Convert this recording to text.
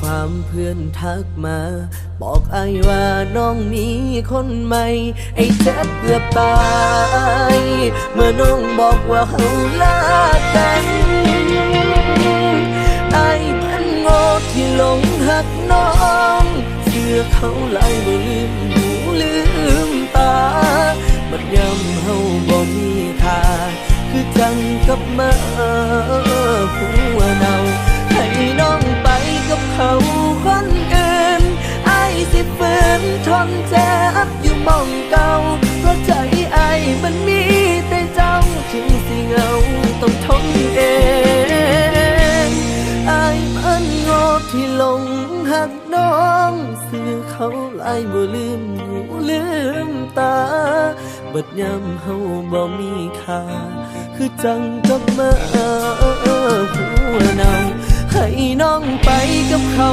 ความเพื่อนทักมา บอกไอ้ว่าน้องมีคนใหม่ ไอ้เจ็บเกือบตาย เมื่อน้องบอกว่าเฮาลากันไอ้ายมันโง่ที่หลงหักน้องเชื่อเขาหลายบ่ลืมหูลืมตา บัดยำเฮาบ่มีค่าคือจังกับมาหั เจ็บอยู่มองเก่าเพราะใจไอ้ายมันมีแต่เจ้าถึงสิเงาต้องทนเองไอมันโง่ที่ลงหักน้องสื่อเขาลายบ่ลืมหูลืมตาบัดยามเฮาบ่มีค่าคือจังกับมาหัวเนาให้น้องไปกับเขา